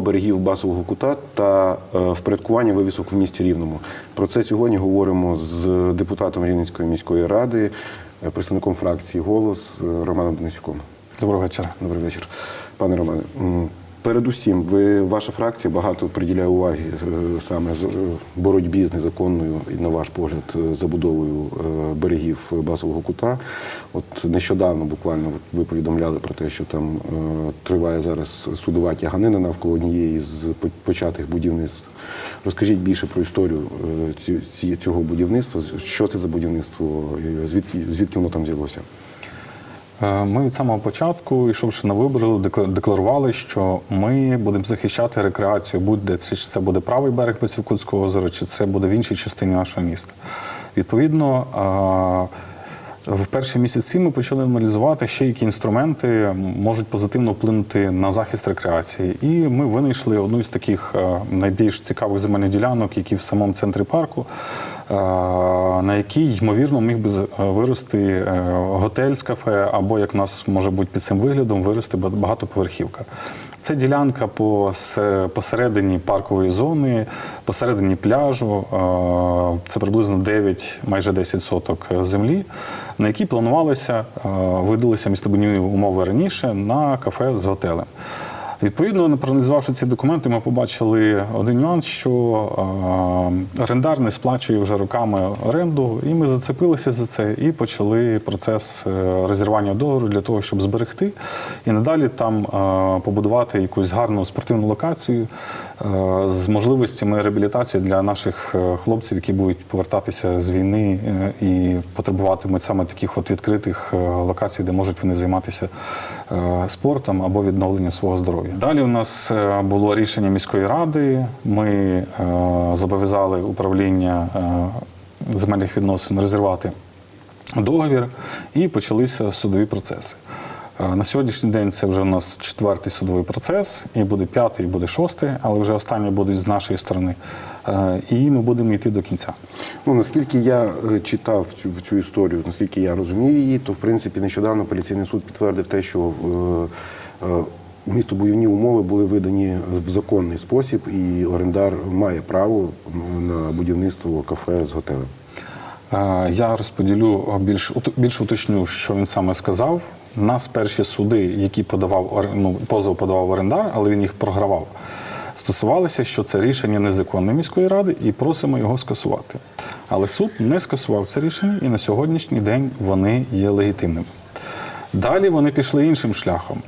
Забудова берегів басового кута та е, впорядкування вивісок в місті Рівному. Про це сьогодні говоримо з депутатом Рівненської міської ради, е, представником фракції Голос е, Романом Денисюком. Доброго вечора. Добрий вечір, пане Романе. Передусім, ви ваша фракція багато приділяє уваги е, саме з- е, боротьбі з незаконною і на ваш погляд е, забудовою берегів басового кута. От нещодавно буквально ви повідомляли про те, що там триває зараз судова тяганина навколо однієї з початих будівництв. Розкажіть більше про історію цього будівництва. Що це за будівництво? Звідки звідки воно там з'явилося? Е, Ми від самого початку, йшовши на вибори, декларували, що ми будемо захищати рекреацію, будь-де чи це буде правий берег Басівкутського озера, чи це буде в іншій частині нашого міста. Відповідно, е, в перші місяці ми почали аналізувати, ще які інструменти можуть позитивно вплинути на захист рекреації. І ми винайшли одну з таких е, найбільш цікавих земельних ділянок, які в самому центрі парку, на якій, ймовірно, міг би е, вирости е, готель з кафе, або як нас може бути під цим виглядом, вирости ба- багатоповерхівка. Це ділянка посередині паркової зони, посередині пляжу. е, Це приблизно 9, майже 10 соток землі, на якій планувалося, е, видалися містобудівні умови раніше на кафе з готелем. Відповідно, проаналізувавши ці документи, ми побачили один нюанс, що орендар не сплачує вже роками оренду, і ми зацепилися за це і почали процес е, розірвання договору для того, щоб зберегти і надалі там побудувати якусь гарну спортивну локацію е, з можливостями реабілітації для наших е, хлопців, які будуть повертатися з війни і потребуватимуть саме таких от відкритих локацій, де можуть вони займатися спортом або відновленням свого здоров'я. Далі у нас е, було рішення міської ради. Ми е, зобов'язали управління е, земельних відносин розірвати договір і почалися судові процеси. На сьогоднішній день це вже у нас четвертий судовий процес, і буде п'ятий, і буде шостий, але вже останні будуть з нашої сторони. І ми будемо йти до кінця. Ну, наскільки я читав цю, цю історію, наскільки я розумів її, то в принципі нещодавно апеляційний суд підтвердив те, що е, е, містобудівні умови були видані в законний спосіб, і орендар має право на будівництво кафе з готелем. Е, Я розподілю більш більш уточню, що він саме сказав. Нас перші суди, які подавав ну, позов подавав орендар, але він їх програвав. Стосувалися, що це рішення незаконне міської ради, і просимо його скасувати. Але суд не скасував це рішення, і на сьогоднішній день вони є легітимними. Далі вони пішли іншим шляхом.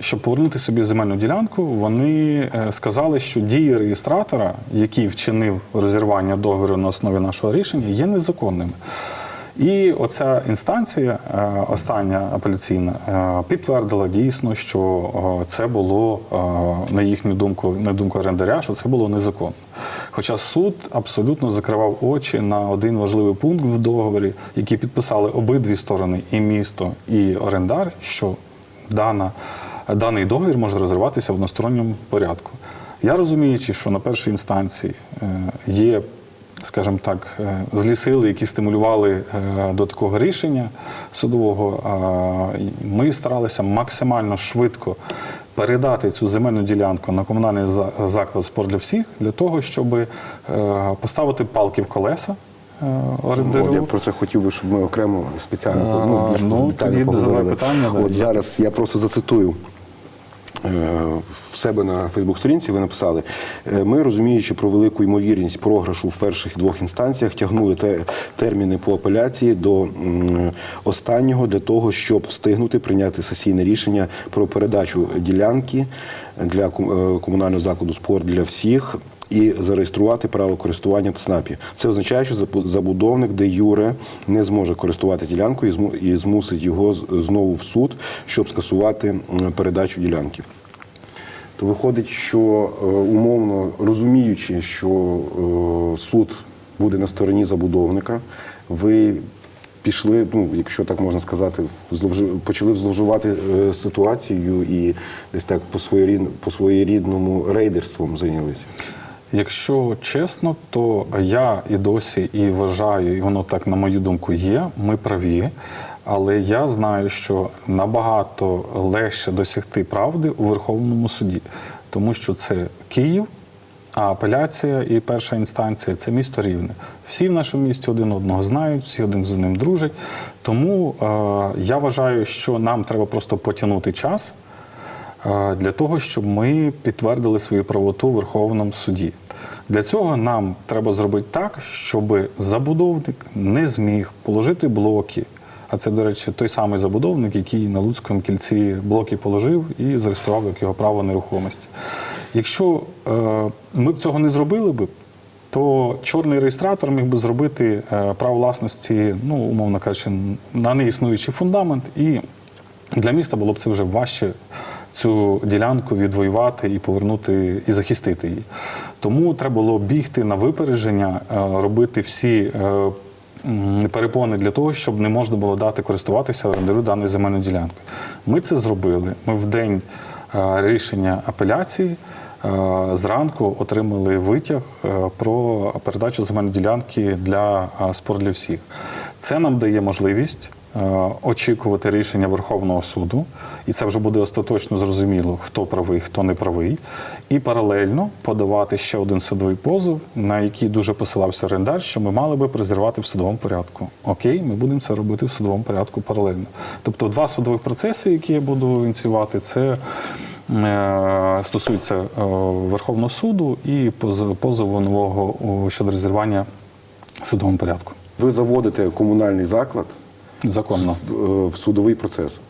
Щоб повернути собі земельну ділянку, вони е, сказали, що дії реєстратора, який вчинив розірвання договору на основі нашого рішення, є незаконними. І оця інстанція, е, остання апеляційна, е, підтвердила дійсно, що е, це було на їхню думку, на думку орендаря, що це було незаконно. Хоча суд абсолютно закривав очі на один важливий пункт в договорі, який підписали обидві сторони, і місто, і орендар, що дана, даний договір може розриватися в односторонньому порядку. Я розуміючи, що на першій інстанції є скажімо так, е, злі сили, які стимулювали е, до такого рішення судового, ми старалися максимально швидко передати цю земельну ділянку на комунальний заклад спорт для всіх, для того, щоб е, поставити палки в колеса. От я про це хотів би, щоб ми окремо спеціально ну, ну, тоді поговорили. задавай питання, да. От зараз я просто зацитую. Е, В себе на Фейсбук-сторінці ви написали: «Е, ми, розуміючи про велику ймовірність програшу в перших двох інстанціях, тягнули те, терміни по апеляції до останнього для того, щоб встигнути прийняти сесійне рішення про передачу ділянки для е, комунального закладу спорт для всіх і зареєструвати право користування ЦНАПі. Це означає, що забу- забудовник де юре не зможе користувати ділянкою і зму- і змусить його знову в суд, щоб скасувати передачу ділянки. То виходить, що е, умовно розуміючи, що е, суд буде на стороні забудовника, ви пішли, ну якщо так можна сказати, почали зловживати е, ситуацією і десь так по своєрідному рейдерством зайнялися. Якщо чесно, то я і досі і вважаю, і воно так, на мою думку, є. Ми праві. Але я знаю, що набагато легше досягти правди у Верховному суді, тому що це Київ, а апеляція і перша інстанція це місто Рівне. Всі в нашому місті один одного знають, всі один з одним дружать. Тому е, я вважаю, що нам треба просто потягнути час е, для того, щоб ми підтвердили свою правоту в Верховному суді. Для цього нам треба зробити так, щоб забудовник не зміг положити блоки. А це, до речі, той самий забудовник, який на Луцькому кільці блоки положив і зареєстрував як його право нерухомості. Якщо е, ми б цього не зробили б, то чорний реєстратор міг би зробити е, право власності, ну, умовно кажучи, на неіснуючий фундамент, і для міста було б це вже важче цю ділянку відвоювати і повернути і захистити її. Тому треба було бігти на випередження, е, робити всі. е, Перепони для того, щоб не можна було дати користуватися орендарю даною земельною ділянкою. Ми це зробили. Ми в день е, рішення апеляції зранку отримали витяг про передачу земельної ділянки для спор для всіх. Це нам дає можливість очікувати рішення Верховного суду, і це вже буде остаточно зрозуміло, хто правий, хто не правий, і паралельно подавати ще один судовий позов, на який дуже посилався орендар, що ми мали би презервати в судовому порядку. Окей, ми будемо це робити в судовому порядку паралельно. Тобто, два судових процеси, які я буду ініціювати, це. е, Стосується е, Верховного суду і позов- позову нового щодо розірвання в судовому порядку. Ви заводите комунальний заклад Законно. в, е, судовий процес.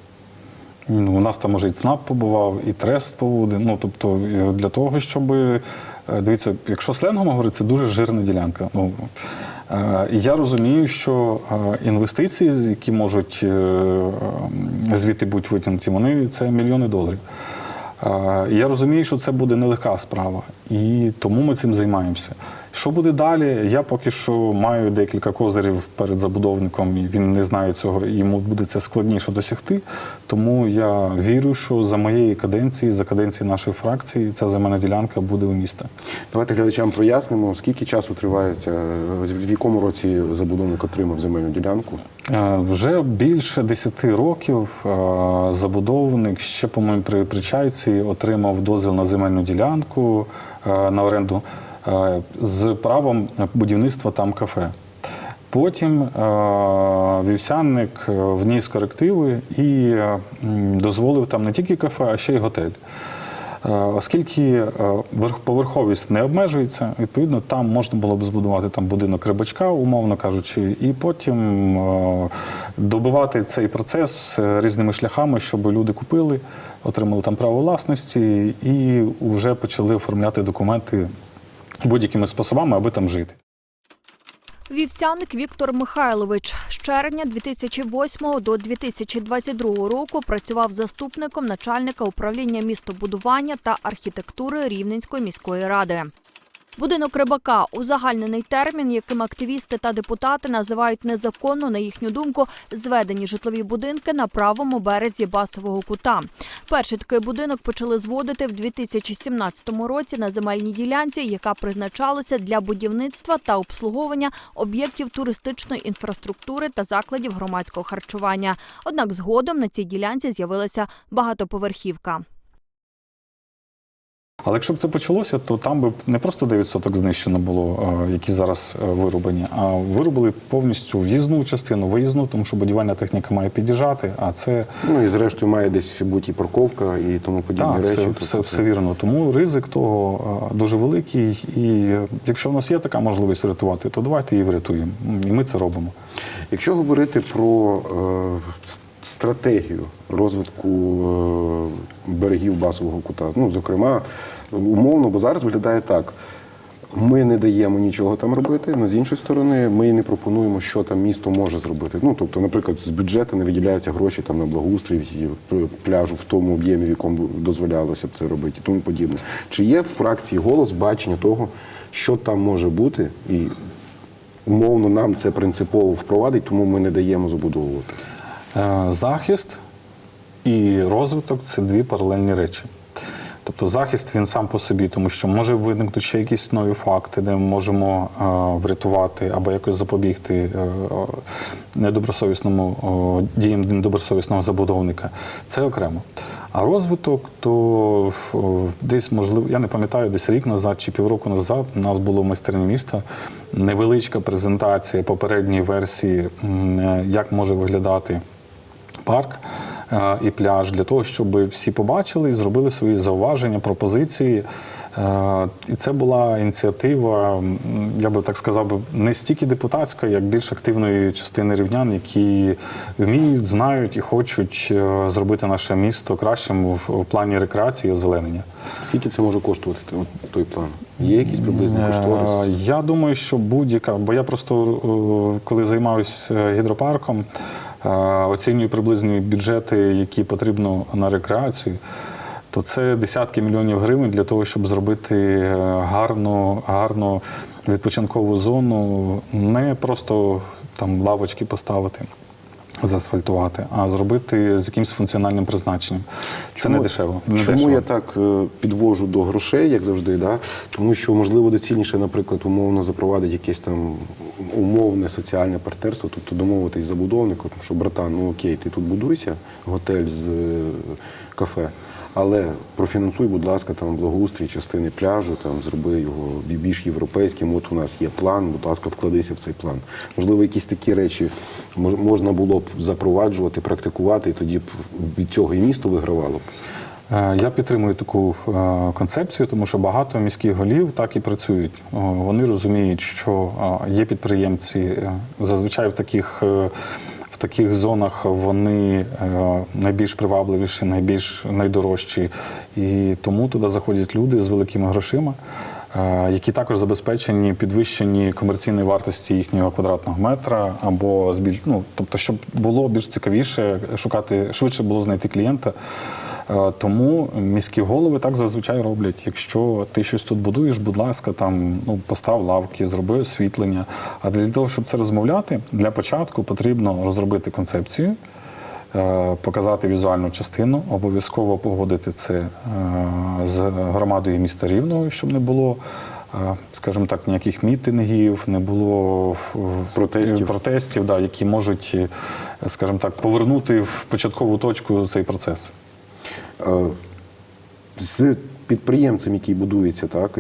Ну, У нас там уже і ЦНАП побував, і трест побуде. Ну тобто для того, щоб е, дивіться, якщо сленгом говорити, це дуже жирна ділянка. Ну е, і я розумію, що інвестиції, які можуть е, е, звідти бути витягнуті, вони це мільйони доларів. І Я розумію, що це буде нелегка справа, і тому ми цим займаємося. Що буде далі? Я поки що маю декілька козирів перед забудовником, і він не знає цього, і йому буде це складніше досягти. Тому я вірю, що за моєї каденції, за каденції нашої фракції, ця земельна ділянка буде у міста. Давайте глядачам прояснимо, скільки часу триває ця, в якому році забудовник отримав земельну ділянку. Е, Вже більше 10 років е, забудовник ще, по-моєму, при Причайці отримав дозвіл на земельну ділянку е, на оренду з правом будівництва там кафе. Потім е, вівсянник е, вніс корективи і е, дозволив там не тільки кафе, а ще й готель. Е, Оскільки е, поверховість не обмежується, відповідно, там можна було б збудувати там будинок рибачка, умовно кажучи, і потім е, добивати цей процес е, різними шляхами, щоб люди купили, отримали там право власності і вже почали оформляти документи будь-якими способами, аби там жити. Вівсяник Віктор Михайлович з червня 2008 до 2022 року працював заступником начальника управління містобудування та архітектури Рівненської міської ради. Будинок рибака узагальнений термін, яким активісти та депутати називають незаконно, на їхню думку, зведені житлові будинки на правому березі басового кута. Перший такий будинок почали зводити в 2017 році на земельній ділянці, яка призначалася для будівництва та обслуговування об'єктів туристичної інфраструктури та закладів громадського харчування. Однак згодом на цій ділянці з'явилася багатоповерхівка. Але якщо б це почалося, то там би не просто 9 соток знищено було, які зараз е, вирублені, а вирубили повністю в'їзну частину, виїзну, тому що будівельна техніка має під'їжджати, а це Ну і зрештою має десь бути і парковка, і тому подібні так, речі. все, все, все вірно. Тому ризик того дуже великий. І е, якщо в нас є така можливість врятувати, то давайте її врятуємо. І ми це робимо. Якщо говорити про е, стратегію розвитку е, берегів басового кута, ну зокрема, умовно, бо зараз виглядає так. Ми не даємо нічого там робити, але з іншої сторони, ми не пропонуємо, що там місто може зробити. Ну тобто, наприклад, з бюджету не виділяються гроші там на благоустрій пляжу в тому об'ємі, в якому дозволялося б це робити, і тому подібне. Чи є в фракції голос бачення того, що там може бути, і умовно нам це принципово впровадить, тому ми не даємо забудовувати. Е, Захист і розвиток це дві паралельні речі. Тобто захист він сам по собі, тому що може виникнути ще якісь нові факти, де ми можемо е, врятувати або якось запобігти е, недобросовісному діям недобросовісного забудовника. Це окремо. А розвиток, то десь можливо, я не пам'ятаю, десь рік назад чи півроку назад у нас було в майстерні міста невеличка презентація попередньої версії, як може виглядати парк е, і пляж для того, щоб всі побачили і зробили свої зауваження, пропозиції. Е, І це була ініціатива, я би так сказав, не стільки депутатська, як більш активної частини рівнян, які вміють, знають і хочуть е, зробити наше місто кращим в, плані рекреації і озеленення. Скільки це може коштувати той план? Є якийсь приблизний Е, кошторис? Я думаю, що будь-яка, бо я просто коли займаюся гідропарком, е, оцінюю приблизні бюджети, які потрібно на рекреацію. То це десятки мільйонів гривень для того, щоб зробити е, гарну, гарну відпочинкову зону, не просто там лавочки поставити, заасфальтувати, а зробити з якимось функціональним призначенням. Це не дешево. Не Чому дешево. я так е, підвожу до грошей, як завжди? Да? Тому що можливо доцільніше, наприклад, умовно запровадити якесь там умовне соціальне партнерство, тобто домовитись з забудовником, що братан, ну окей, ти тут будуйся, готель з е, кафе. Але профінансуй, будь ласка, там благоустрій частини пляжу, там зроби його більш європейським. От у нас є план, будь ласка, вкладися в цей план. Можливо, якісь такі речі можна було б запроваджувати, практикувати, і тоді б від цього і місто вигравало б. Е, Я підтримую таку е, концепцію, тому що багато міських голів так і працюють. Вони розуміють, що е, є підприємці зазвичай в таких. Таких зонах вони е, найбільш привабливіші, найбільш найдорожчі, і тому туди заходять люди з великими грошима, е, які також забезпечені підвищенні комерційної вартості їхнього квадратного метра, або збіль... ну, тобто, щоб було більш цікавіше шукати, швидше було знайти клієнта. Е, Тому міські голови так зазвичай роблять. Якщо ти щось тут будуєш, будь ласка, там ну постав лавки, зроби освітлення. А для того, щоб це розмовляти, для початку потрібно розробити концепцію, е, показати візуальну частину, обов'язково погодити це е, з громадою міста Рівного, щоб не було. Скажімо так, ніяких мітингів, не було Протестів. протестів да, які можуть, скажімо так, повернути в початкову точку цей процес. Е, з підприємцем, який будується так,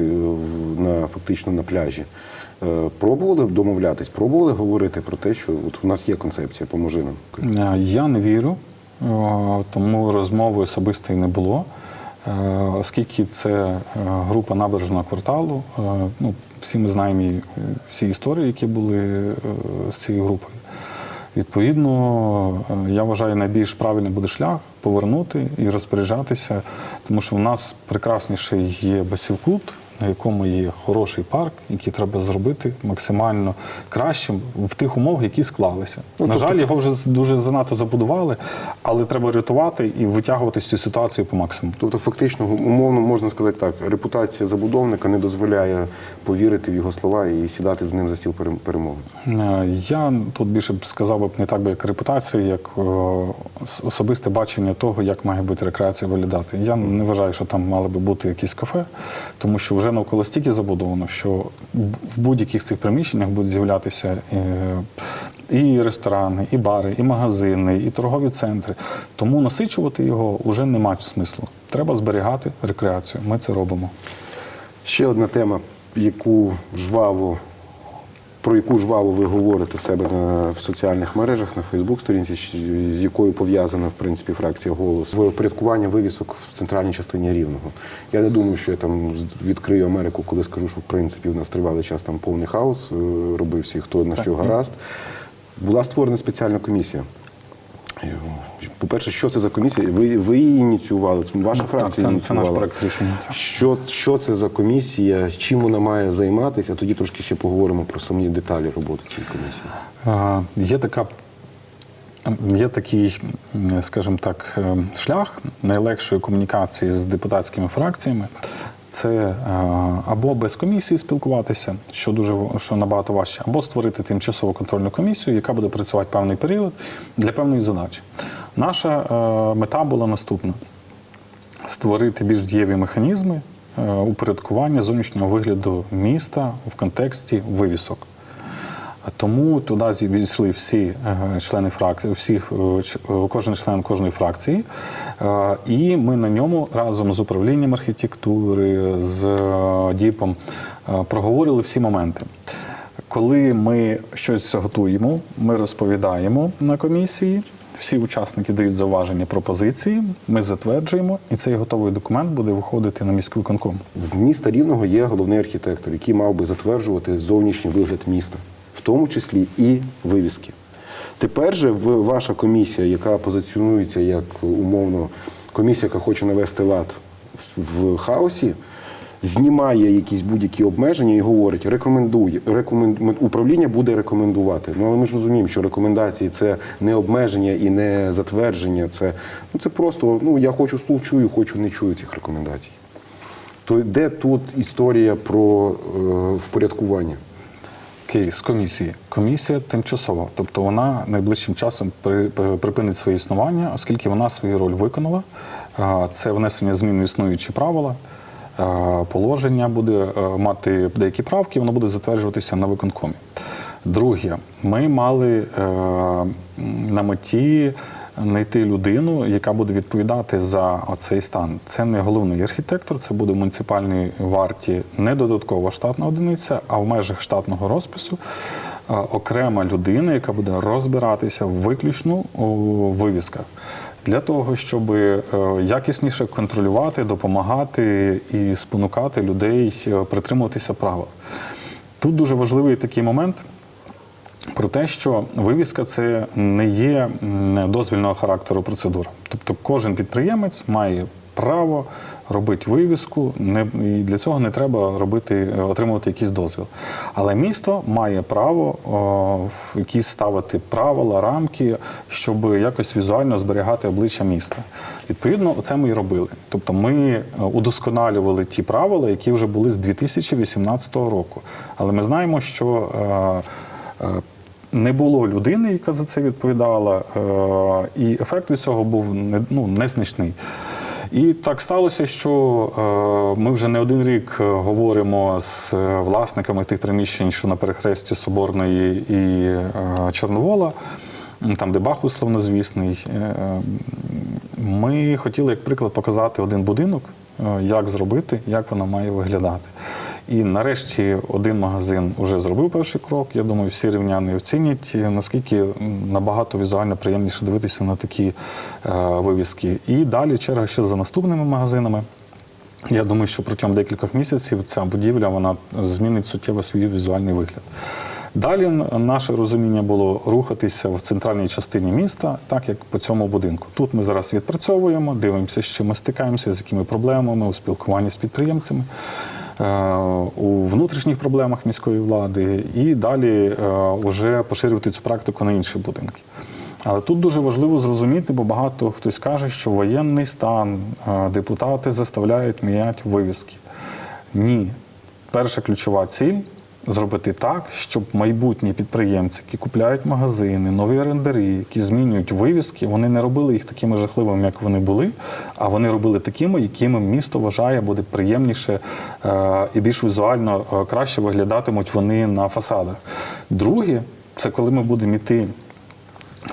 на, фактично на пляжі, е, пробували домовлятись, пробували говорити про те, що от у нас є концепція, поможи нам. Е, Я не вірю, тому розмови особистої не було. Оскільки це група набережного кварталу, ну, всі ми знаємо всі історії, які були з цією групою. Відповідно, е, я вважаю, найбільш правильний буде шлях повернути і розпоряджатися, тому що в нас прекрасніший є басівкут, на якому є хороший парк, який треба зробити максимально кращим в тих умовах, які склалися. на жаль, його вже дуже занадто забудували, але треба рятувати і витягувати з цієї ситуації по максимуму. Тобто, фактично, умовно можна сказати так, репутація забудовника не дозволяє повірити в його слова і сідати з ним за стіл перем- перемовин. Е, Я тут більше б сказав би не так би як репутація, як е, особисте бачення того, як має бути рекреація виглядати. Я не вважаю, що там мали би бути якісь кафе, тому що вже навколо стільки забудовано, що в будь-яких цих приміщеннях будуть з'являтися е, і ресторани, і бари, і магазини, і торгові центри. Тому насичувати його вже немає смислу. Треба зберігати рекреацію. Ми це робимо. Ще одна тема, яку жваво, про яку жваво ви говорите в себе на, в соціальних мережах, на Фейсбук-сторінці, з якою пов'язана, в принципі, фракція голос, впорядкування вивісок в центральній частині Рівного. Я не думаю, що я там відкрию Америку, коли скажу, що в принципі в нас тривалий час там повний хаос е, робився, і хто на що гаразд. Була створена спеціальна комісія. По-перше, що це за комісія? Ви, ви її ініціювали? Це ваша Так, фракція це, це наш проект рішення. Що, що це за комісія, чим вона має займатися? Тоді трошки ще поговоримо про самі деталі роботи цієї комісії. Е, Є така. Є такий, скажімо так, е, шлях найлегшої комунікації з депутатськими фракціями. Це е, або без комісії спілкуватися, що дуже що набагато важче, або створити тимчасову контрольну комісію, яка буде працювати певний період для певної задачі. Наша е, мета була наступна: створити більш дієві механізми е, упорядкування зовнішнього вигляду міста в контексті вивісок. Тому туди зійшли всі е, члени фракції, всіх е, е, кожен член кожної фракції. І ми на ньому разом з управлінням архітектури, з ДІПом проговорили всі моменти. Коли ми щось готуємо, ми розповідаємо на комісії. Всі учасники дають зауваження пропозиції, ми затверджуємо, і цей готовий документ буде виходити на міськвиконком. В міста Рівного є головний архітектор, який мав би затверджувати зовнішній вигляд міста, тому числі і вивіски. Тепер же ваша комісія, яка позиціонується як умовно комісія, яка хоче навести лад в- хаосі, знімає якісь будь-які обмеження і говорить, рекомендує, рекомен... управління буде рекомендувати. Ну але ми ж розуміємо, що рекомендації це не обмеження і не затвердження. Це, ну, це просто ну я хочу слух чую, хочу не чую цих рекомендацій. То де тут історія про е, впорядкування? Кейс комісії. Комісія тимчасова, тобто вона найближчим часом при- припинить своє існування, оскільки вона свою роль виконала. Це внесення змін в існуючі правила. Положення буде е, мати деякі правки, воно буде затверджуватися на виконкомі. Друге, ми мали е, на меті знайти людину, яка буде відповідати за оцей стан. Це не головний архітектор, це буде в муніципальній варті не додаткова штатна одиниця, а в межах штатного розпису е, окрема людина, яка буде розбиратися виключно у вивісках. Для того, щоб е, якісніше контролювати, допомагати і спонукати людей е, притримуватися правил. Тут дуже важливий такий момент про те, що вивіска це не є дозвільного характеру процедура. Тобто кожен підприємець має право робити вивіску, не, і для цього не треба робити, е, отримувати якийсь дозвіл. Але місто має право о, якісь ставити правила, рамки, щоб якось візуально зберігати обличчя міста. Відповідно, це ми і робили. Тобто ми е, удосконалювали ті правила, які вже були з 2018 року. Але ми знаємо, що е, е, не було людини, яка за це відповідала, е, і ефект від цього був ну, незначний. І так сталося, що е, ми вже не один рік е, говоримо з власниками тих приміщень, що на перехресті Соборної і Чорновола, там, де Бахус славнозвісний. Е, е, Ми хотіли, як приклад, показати один будинок, як зробити, як воно має виглядати. І нарешті один магазин вже зробив перший крок. Я думаю, всі рівняни оцінять, наскільки набагато візуально приємніше дивитися на такі е, вивіски. І далі черга ще за наступними магазинами. Я думаю, що протягом декількох місяців ця будівля вона змінить суттєво свій візуальний вигляд. Далі наше розуміння було рухатися в центральній частині міста, так як по цьому будинку. Тут ми зараз відпрацьовуємо, дивимося, з чим ми стикаємося, з якими проблемами у спілкуванні з підприємцями. Е, У внутрішніх проблемах міської влади і далі е, вже поширювати цю практику на інші будинки. Але тут дуже важливо зрозуміти, бо багато хтось каже, що воєнний стан, е, депутати заставляють міняти вивіски. Ні. Перша ключова ціль зробити так, щоб майбутні підприємці, які купляють магазини, нові орендарі, які змінюють вивіски, вони не робили їх такими жахливими, як вони були, а вони робили такими, якими місто вважає буде приємніше е, і більш візуально е, краще виглядатимуть вони на фасадах. Друге, це коли ми будемо йти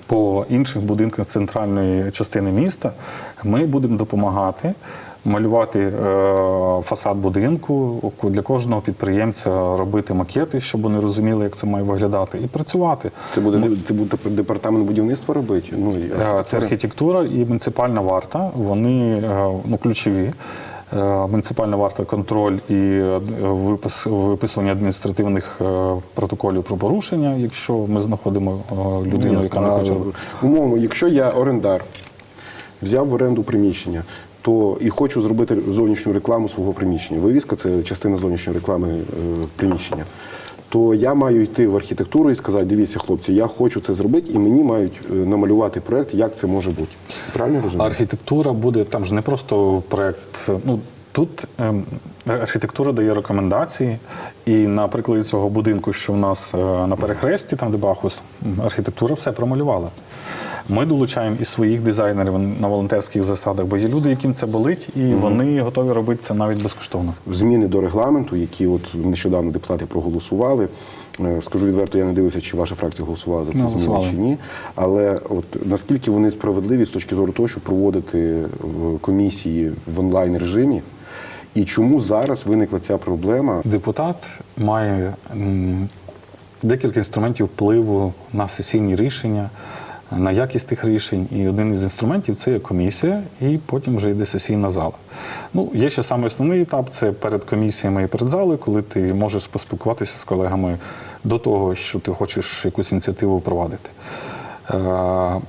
по інших будинках центральної частини міста, ми будемо допомагати малювати е, фасад будинку для кожного підприємця, робити макети, щоб вони розуміли, як це має виглядати, і працювати. Це буде, це буде департамент будівництва робити? Ну, і Е, Це архітектура і муніципальна варта. Вони е, ну, ключові. Муніципальна варта, контроль і випис, виписування адміністративних протоколів про порушення, якщо ми знаходимо людину, яка не хоче. Умовно, якщо я орендар, взяв в оренду приміщення, то і хочу зробити зовнішню рекламу свого приміщення. Вивіска це частина зовнішньої реклами е, приміщення. То я маю йти в архітектуру і сказати: дивіться, хлопці, я хочу це зробити, і мені мають е, намалювати проект, як це може бути. Правильно розумію? Архітектура буде там ж не просто проект. Ну тут ем, архітектура дає рекомендації, і на прикладі цього будинку, що в нас е, на перехресті, там де Бахус, архітектура все промалювала. Ми долучаємо і своїх дизайнерів на волонтерських засадах, бо є люди, яким це болить, і вони готові робити це навіть безкоштовно. зміни до регламенту, які от нещодавно депутати проголосували. Е, Скажу відверто, я не дивився, чи ваша фракція голосувала за ці зміни чи ні. Але от наскільки вони справедливі з точки зору того, щоб проводити е, комісії в онлайн режимі, і чому зараз виникла ця проблема? Депутат має декілька інструментів впливу на сесійні рішення, на якість тих рішень. І один із інструментів це є комісія, і потім вже йде сесійна зала. Ну, є ще саме основний етап це перед комісіями і перед залою, коли ти можеш поспілкуватися з колегами до того, що ти хочеш якусь ініціативу впровадити. Е,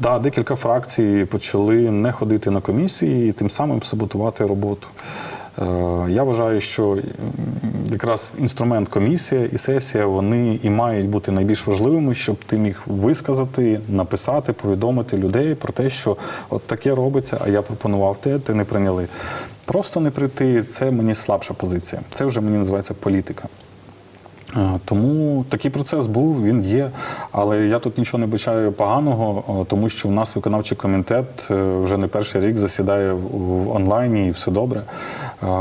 Да, декілька фракцій почали не ходити на комісії і тим самим саботувати роботу. Е, Я вважаю, що якраз інструмент комісія і сесія вони і мають бути найбільш важливими, щоб ти міг висказати, написати, повідомити людей про те, що от таке робиться, а я пропонував те, ти не прийняли. Просто не прийти це мені слабша позиція. Це вже мені називається політика. Е, Тому такий процес був, він є. Але я тут нічого не бачаю поганого, е, тому що у нас виконавчий комітет е, вже не перший рік засідає в в онлайні і все добре.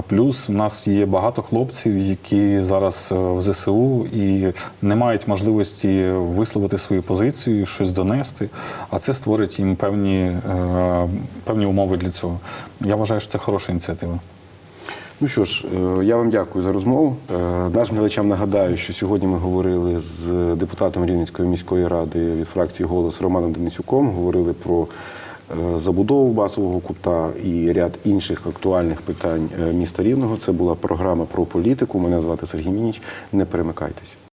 Плюс в нас є багато хлопців, які зараз в ЗСУ і не мають можливості висловити свою позицію, щось донести, а це створить їм певні, певні умови для цього. Я вважаю, що це хороша ініціатива. Ну що ж, е, я вам дякую за розмову. Е, Нашим глядачам нагадаю, що сьогодні ми говорили з депутатом Рівненської міської ради від фракції Голос Романом Денисюком. Говорили про е, забудову басового кута і ряд інших актуальних питань міста Рівного. Це була програма про політику. Мене звати Сергій Мініч. Не перемикайтеся.